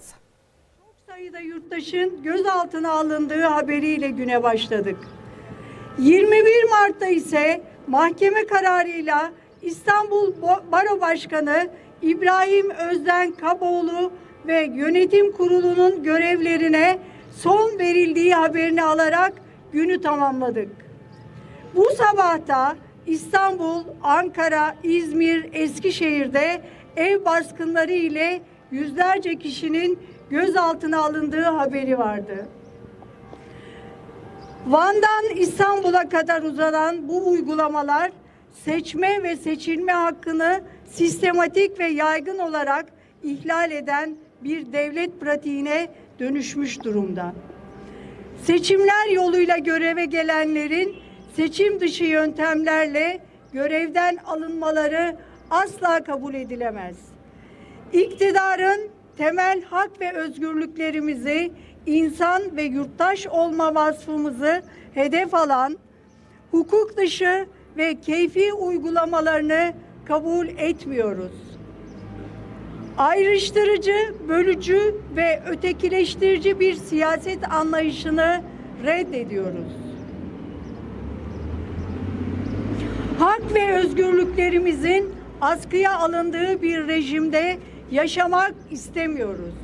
ekranlarınıza. sayıda yurttaşın gözaltına alındığı haberiyle güne başladık. 21 Mart'ta ise mahkeme kararıyla İstanbul Baro Başkanı İbrahim Özden Kaboğlu ve yönetim kurulunun görevlerine son verildiği haberini alarak günü tamamladık. Bu sabahta İstanbul, Ankara, İzmir, Eskişehir'de ev baskınları ile yüzlerce kişinin gözaltına alındığı haberi vardı. Van'dan İstanbul'a kadar uzanan bu uygulamalar seçme ve seçilme hakkını sistematik ve yaygın olarak ihlal eden bir devlet pratiğine dönüşmüş durumda. Seçimler yoluyla göreve gelenlerin seçim dışı yöntemlerle görevden alınmaları asla kabul edilemez. İktidarın temel hak ve özgürlüklerimizi, insan ve yurttaş olma vasfımızı hedef alan hukuk dışı ve keyfi uygulamalarını kabul etmiyoruz. Ayrıştırıcı, bölücü ve ötekileştirici bir siyaset anlayışını reddediyoruz. Hak ve özgürlüklerimizin askıya alındığı bir rejimde yaşamak istemiyoruz.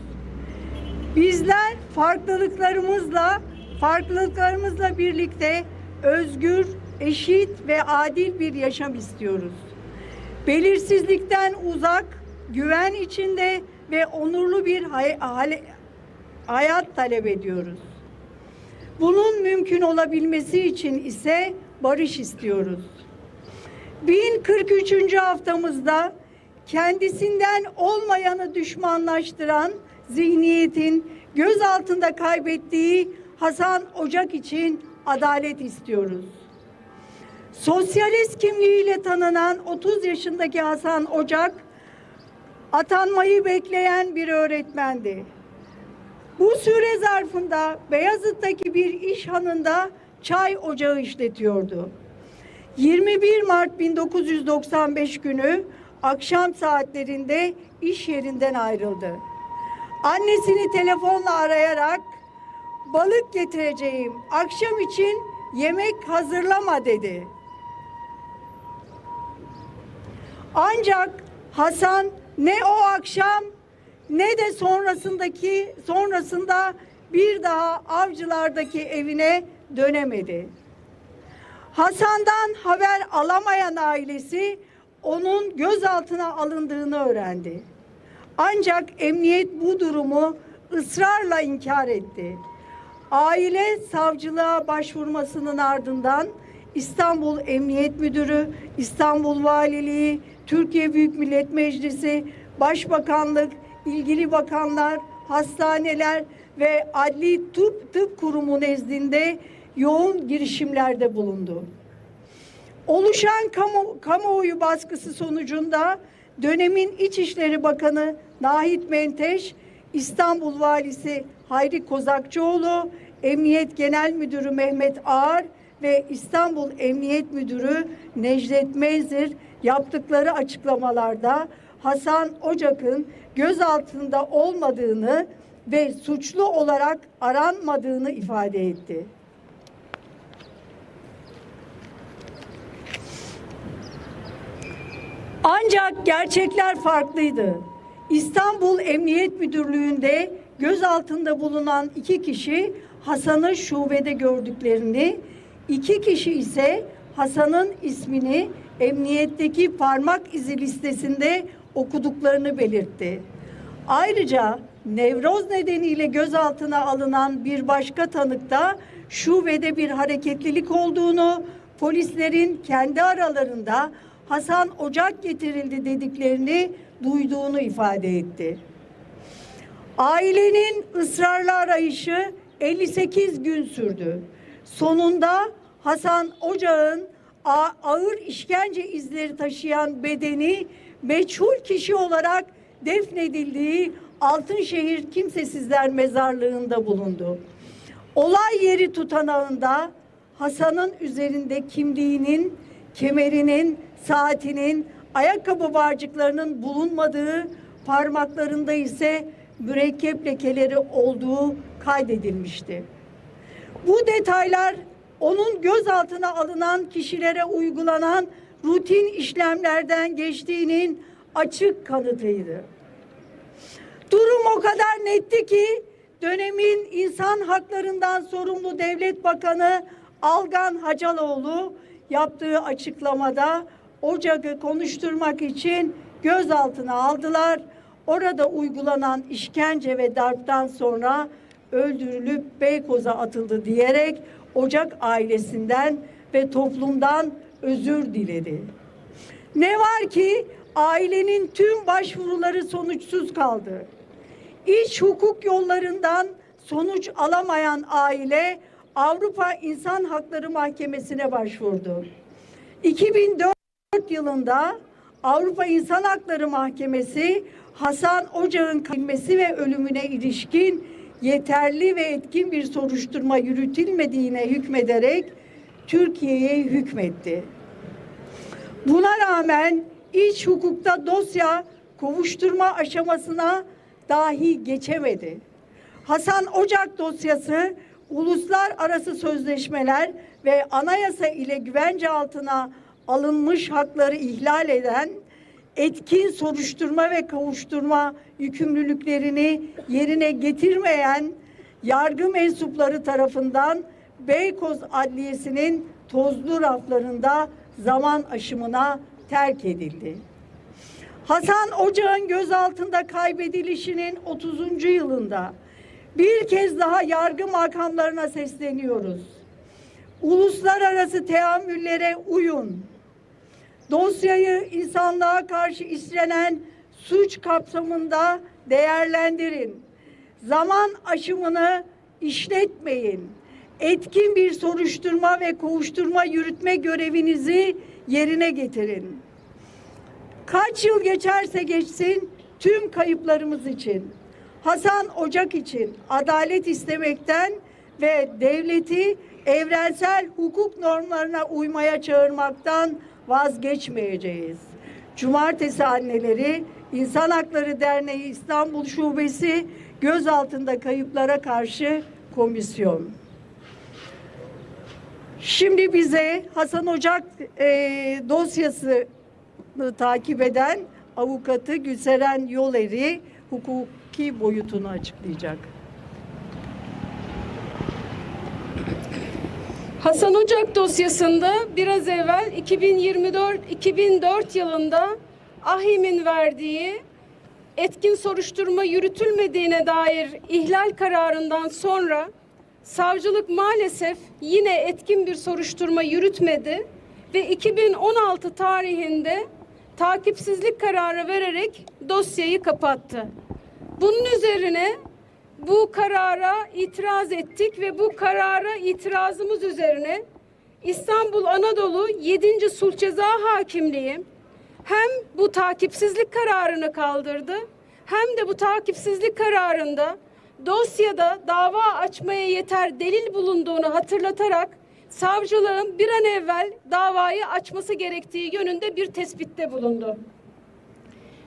Bizler farklılıklarımızla farklılıklarımızla birlikte özgür, eşit ve adil bir yaşam istiyoruz. Belirsizlikten uzak, güven içinde ve onurlu bir hay- hayat talep ediyoruz. Bunun mümkün olabilmesi için ise barış istiyoruz. 1043. haftamızda kendisinden olmayanı düşmanlaştıran zihniyetin göz altında kaybettiği Hasan Ocak için adalet istiyoruz. Sosyalist kimliğiyle tanınan 30 yaşındaki Hasan Ocak atanmayı bekleyen bir öğretmendi. Bu süre zarfında Beyazıt'taki bir iş hanında çay ocağı işletiyordu. 21 Mart 1995 günü akşam saatlerinde iş yerinden ayrıldı. Annesini telefonla arayarak balık getireceğim, akşam için yemek hazırlama dedi. Ancak Hasan ne o akşam ne de sonrasındaki sonrasında bir daha avcılardaki evine dönemedi. Hasan'dan haber alamayan ailesi onun gözaltına alındığını öğrendi. Ancak emniyet bu durumu ısrarla inkar etti. Aile savcılığa başvurmasının ardından İstanbul Emniyet Müdürü, İstanbul Valiliği, Türkiye Büyük Millet Meclisi, Başbakanlık, ilgili bakanlar, hastaneler ve Adli Tıp, Tıp Kurumu nezdinde yoğun girişimlerde bulundu. Oluşan kamu, kamuoyu baskısı sonucunda dönemin İçişleri Bakanı Nahit Menteş, İstanbul Valisi Hayri Kozakçıoğlu, Emniyet Genel Müdürü Mehmet Ağar ve İstanbul Emniyet Müdürü Necdet Menzir yaptıkları açıklamalarda Hasan Ocak'ın gözaltında olmadığını ve suçlu olarak aranmadığını ifade etti. Ancak gerçekler farklıydı. İstanbul Emniyet Müdürlüğü'nde gözaltında bulunan iki kişi Hasan'ı şubede gördüklerini, iki kişi ise Hasan'ın ismini emniyetteki parmak izi listesinde okuduklarını belirtti. Ayrıca nevroz nedeniyle gözaltına alınan bir başka tanıkta şubede bir hareketlilik olduğunu, polislerin kendi aralarında Hasan Ocak getirildi dediklerini duyduğunu ifade etti. Ailenin ısrarlı arayışı 58 gün sürdü. Sonunda Hasan Ocak'ın ağır işkence izleri taşıyan bedeni meçhul kişi olarak defnedildiği Altınşehir Kimsesizler Mezarlığı'nda bulundu. Olay yeri tutanağında Hasan'ın üzerinde kimliğinin, kemerinin, saatinin, ayakkabı bağcıklarının bulunmadığı, parmaklarında ise mürekkep lekeleri olduğu kaydedilmişti. Bu detaylar onun gözaltına alınan kişilere uygulanan rutin işlemlerden geçtiğinin açık kanıtıydı. Durum o kadar netti ki dönemin insan haklarından sorumlu devlet bakanı Algan Hacaloğlu yaptığı açıklamada Ocak'ı konuşturmak için gözaltına aldılar. Orada uygulanan işkence ve darptan sonra öldürülüp Beykoz'a atıldı diyerek Ocak ailesinden ve toplumdan özür diledi. Ne var ki ailenin tüm başvuruları sonuçsuz kaldı. İç hukuk yollarından sonuç alamayan aile Avrupa İnsan Hakları Mahkemesi'ne başvurdu. 2004 yılında Avrupa İnsan Hakları Mahkemesi Hasan Ocak'ın katilmesi ve ölümüne ilişkin yeterli ve etkin bir soruşturma yürütülmediğine hükmederek Türkiye'ye hükmetti. Buna rağmen iç hukukta dosya kovuşturma aşamasına dahi geçemedi. Hasan Ocak dosyası uluslararası sözleşmeler ve anayasa ile güvence altına alınmış hakları ihlal eden etkin soruşturma ve kavuşturma yükümlülüklerini yerine getirmeyen yargı mensupları tarafından Beykoz Adliyesi'nin tozlu raflarında zaman aşımına terk edildi. Hasan Ocak'ın gözaltında kaybedilişinin 30. yılında bir kez daha yargı makamlarına sesleniyoruz. Uluslararası teamüllere uyun. Dosyayı insanlığa karşı işlenen suç kapsamında değerlendirin. Zaman aşımını işletmeyin. Etkin bir soruşturma ve kovuşturma yürütme görevinizi yerine getirin. Kaç yıl geçerse geçsin tüm kayıplarımız için, Hasan Ocak için adalet istemekten ve devleti evrensel hukuk normlarına uymaya çağırmaktan vazgeçmeyeceğiz. Cumartesi Anneleri İnsan Hakları Derneği İstanbul Şubesi gözaltında kayıplara karşı komisyon. Şimdi bize Hasan Ocak e, dosyasını takip eden avukatı Gülseren Yoleri hukuki boyutunu açıklayacak. Hasan Ocak dosyasında biraz evvel 2024-2004 yılında AHİM'in verdiği etkin soruşturma yürütülmediğine dair ihlal kararından sonra savcılık maalesef yine etkin bir soruşturma yürütmedi ve 2016 tarihinde takipsizlik kararı vererek dosyayı kapattı. Bunun üzerine bu karara itiraz ettik ve bu karara itirazımız üzerine İstanbul Anadolu 7. Sulh Ceza Hakimliği hem bu takipsizlik kararını kaldırdı hem de bu takipsizlik kararında dosyada dava açmaya yeter delil bulunduğunu hatırlatarak savcılığın bir an evvel davayı açması gerektiği yönünde bir tespitte bulundu.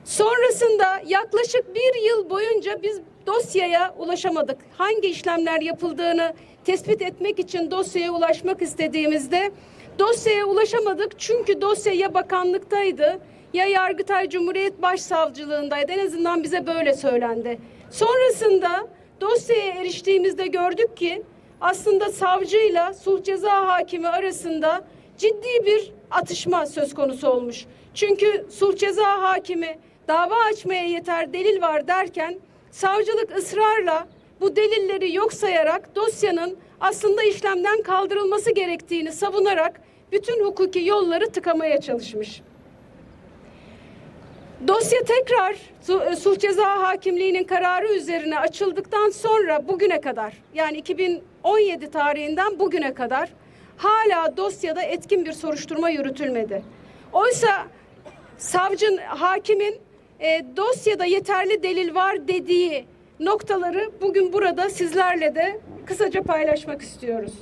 Sonrasında yaklaşık bir yıl boyunca biz dosyaya ulaşamadık. Hangi işlemler yapıldığını tespit etmek için dosyaya ulaşmak istediğimizde dosyaya ulaşamadık. Çünkü dosya ya bakanlıktaydı ya Yargıtay Cumhuriyet Başsavcılığındaydı. En azından bize böyle söylendi. Sonrasında dosyaya eriştiğimizde gördük ki aslında savcıyla sulh ceza hakimi arasında ciddi bir atışma söz konusu olmuş. Çünkü sulh ceza hakimi dava açmaya yeter delil var derken savcılık ısrarla bu delilleri yok sayarak dosyanın aslında işlemden kaldırılması gerektiğini savunarak bütün hukuki yolları tıkamaya çalışmış. Dosya tekrar Su- e, Ceza Hakimliği'nin kararı üzerine açıldıktan sonra bugüne kadar yani 2017 tarihinden bugüne kadar hala dosyada etkin bir soruşturma yürütülmedi. Oysa savcın, hakimin e, dosyada yeterli delil var dediği noktaları bugün burada sizlerle de kısaca paylaşmak istiyoruz.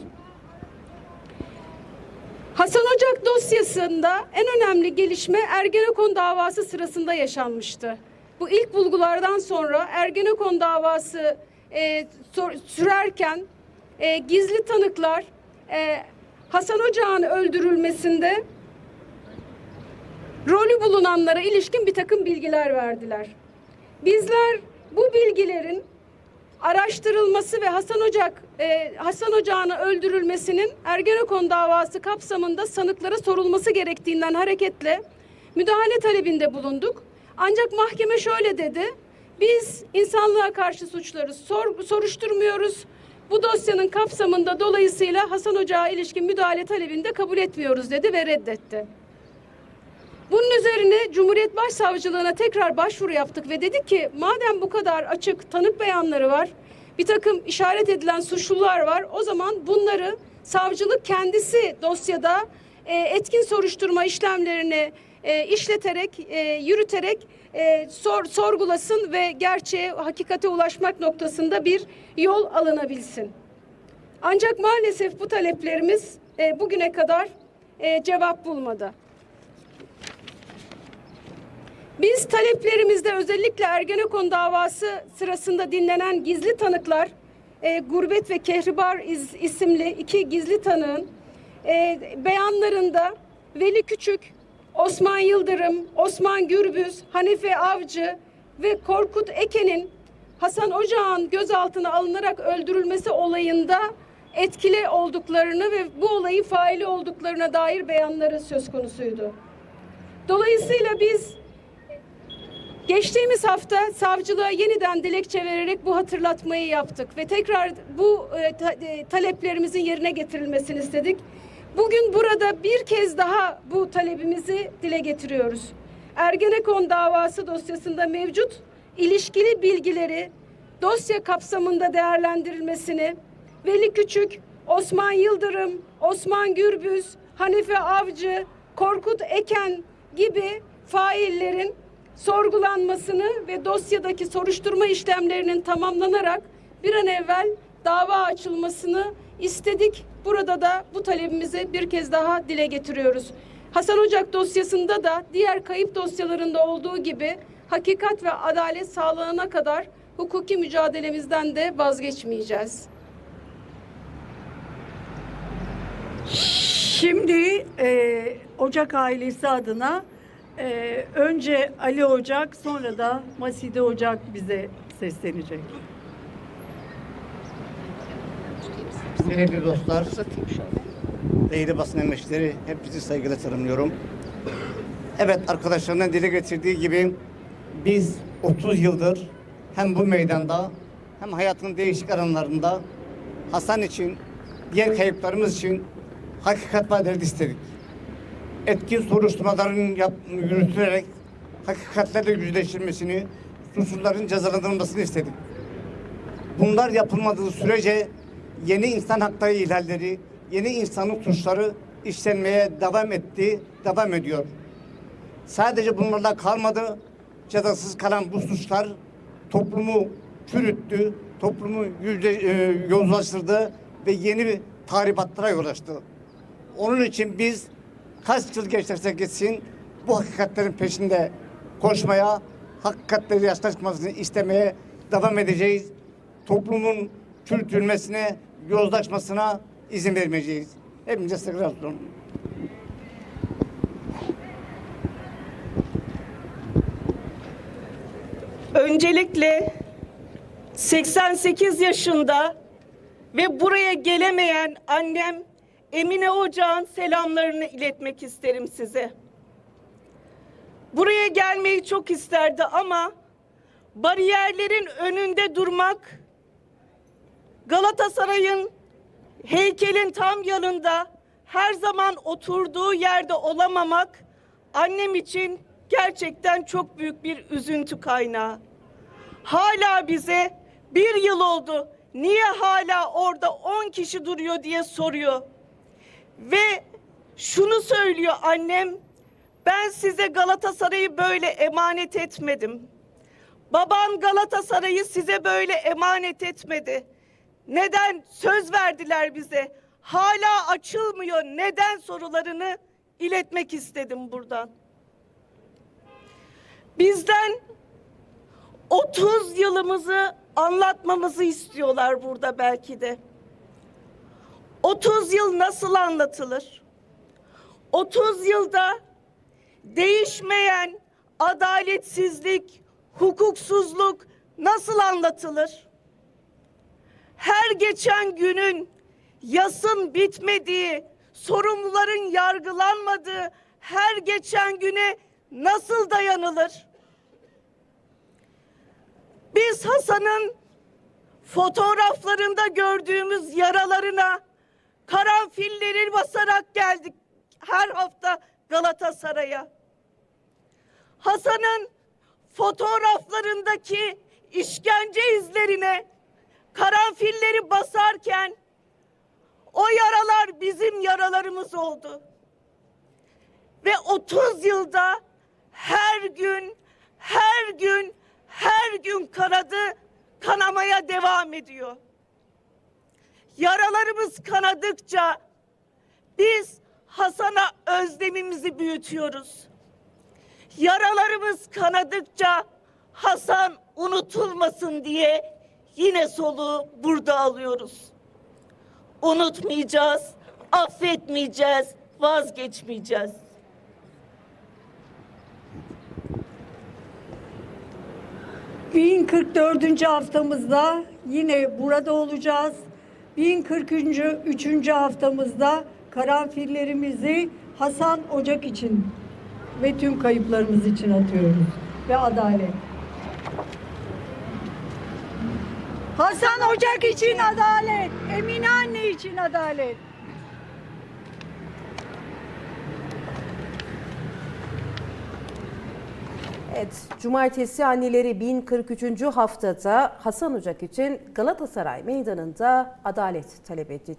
Hasan Ocak dosyasında en önemli gelişme Ergenekon davası sırasında yaşanmıştı. bu ilk bulgulardan sonra Ergenekon davası e, sürerken e, gizli tanıklar e, Hasan Ocağ'ın öldürülmesinde bulunanlara ilişkin bir takım bilgiler verdiler. Bizler bu bilgilerin araştırılması ve Hasan Ocak e, Hasan Ocağı'nın öldürülmesinin Ergenekon davası kapsamında sanıklara sorulması gerektiğinden hareketle müdahale talebinde bulunduk. Ancak mahkeme şöyle dedi. Biz insanlığa karşı suçları sor- soruşturmuyoruz. Bu dosyanın kapsamında dolayısıyla Hasan Ocağı'na ilişkin müdahale talebini de kabul etmiyoruz dedi ve reddetti. Bunun üzerine Cumhuriyet Başsavcılığına tekrar başvuru yaptık ve dedik ki madem bu kadar açık tanık beyanları var, bir takım işaret edilen suçlular var, o zaman bunları savcılık kendisi dosyada e, etkin soruşturma işlemlerini e, işleterek, e, yürüterek e, sor, sorgulasın ve gerçeğe, hakikate ulaşmak noktasında bir yol alınabilsin. Ancak maalesef bu taleplerimiz e, bugüne kadar e, cevap bulmadı. Biz taleplerimizde özellikle Ergenekon davası sırasında dinlenen gizli tanıklar, e, Gurbet ve Kehribar iz- isimli iki gizli tanığın e, beyanlarında Veli Küçük, Osman Yıldırım, Osman Gürbüz, Hanife Avcı ve Korkut Eken'in Hasan Ocağan gözaltına alınarak öldürülmesi olayında etkili olduklarını ve bu olayın faili olduklarına dair beyanları söz konusuydu. Dolayısıyla biz Geçtiğimiz hafta savcılığa yeniden dilekçe vererek bu hatırlatmayı yaptık ve tekrar bu e, e, taleplerimizin yerine getirilmesini istedik. Bugün burada bir kez daha bu talebimizi dile getiriyoruz. Ergenekon davası dosyasında mevcut ilişkili bilgileri dosya kapsamında değerlendirilmesini Veli Küçük, Osman Yıldırım, Osman Gürbüz, Hanife Avcı, Korkut Eken gibi faillerin sorgulanmasını ve dosyadaki soruşturma işlemlerinin tamamlanarak bir an evvel dava açılmasını istedik. Burada da bu talebimizi bir kez daha dile getiriyoruz. Hasan Ocak dosyasında da diğer kayıp dosyalarında olduğu gibi hakikat ve adalet sağlanana kadar hukuki mücadelemizden de vazgeçmeyeceğiz. Şimdi e, Ocak ailesi adına e, önce Ali Ocak sonra da Maside Ocak bize seslenecek. Sevgili dostlar, değerli basın emekçileri, hepinizi saygıyla selamlıyorum. Evet, arkadaşlarının dile getirdiği gibi biz 30 yıldır hem bu meydanda hem hayatın değişik alanlarında Hasan için, diğer kayıplarımız için hakikat ve adalet istedik. Etkin soruşturmaların yürütülerek hakikatlerle yüzleştirilmesini, suçluların cezalandırılmasını istedik. Bunlar yapılmadığı sürece yeni insan hakları ihlalleri, yeni insanlık suçları işlenmeye devam etti, devam ediyor. Sadece bunlarla kalmadı, cezasız kalan bu suçlar toplumu çürüttü, toplumu yüzde, e, yozlaştırdı ve yeni bir tahribatlara yol açtı. Onun için biz kaç yıl geçerse geçsin bu hakikatlerin peşinde koşmaya, hakikatleri yaşlaşmasını istemeye devam edeceğiz. Toplumun çürütülmesine, yozlaşmasına izin vermeyeceğiz. Hepinize saygılar sunuyorum. Öncelikle 88 yaşında ve buraya gelemeyen annem Emine Ocağ'ın selamlarını iletmek isterim size. Buraya gelmeyi çok isterdi ama bariyerlerin önünde durmak, Galatasaray'ın heykelin tam yanında her zaman oturduğu yerde olamamak annem için gerçekten çok büyük bir üzüntü kaynağı. Hala bize bir yıl oldu. Niye hala orada 10 kişi duruyor diye soruyor. Ve şunu söylüyor annem. Ben size Galatasaray'ı böyle emanet etmedim. Babam Galatasaray'ı size böyle emanet etmedi. Neden söz verdiler bize? Hala açılmıyor. Neden sorularını iletmek istedim buradan. Bizden 30 yılımızı anlatmamızı istiyorlar burada belki de. 30 yıl nasıl anlatılır? 30 yılda değişmeyen adaletsizlik, hukuksuzluk nasıl anlatılır? Her geçen günün yasın bitmediği, sorumluların yargılanmadığı her geçen güne nasıl dayanılır? Biz Hasan'ın fotoğraflarında gördüğümüz yaralarına karanfilleri basarak geldik her hafta Galatasaray'a. Hasan'ın fotoğraflarındaki işkence izlerine karanfilleri basarken o yaralar bizim yaralarımız oldu. Ve 30 yılda her gün, her gün, her gün kanadı kanamaya devam ediyor. Yaralarımız kanadıkça biz Hasan'a özlemimizi büyütüyoruz. Yaralarımız kanadıkça Hasan unutulmasın diye yine soluğu burada alıyoruz. Unutmayacağız, affetmeyeceğiz, vazgeçmeyeceğiz. ...1044. haftamızda yine burada olacağız. 1043. haftamızda karanfillerimizi Hasan Ocak için ve tüm kayıplarımız için atıyoruz. Ve adalet. Hasan Ocak için adalet. Emine anne için adalet. Evet, Cumartesi anneleri 1043. haftada Hasan Ocak için Galatasaray Meydanı'nda adalet talep etti.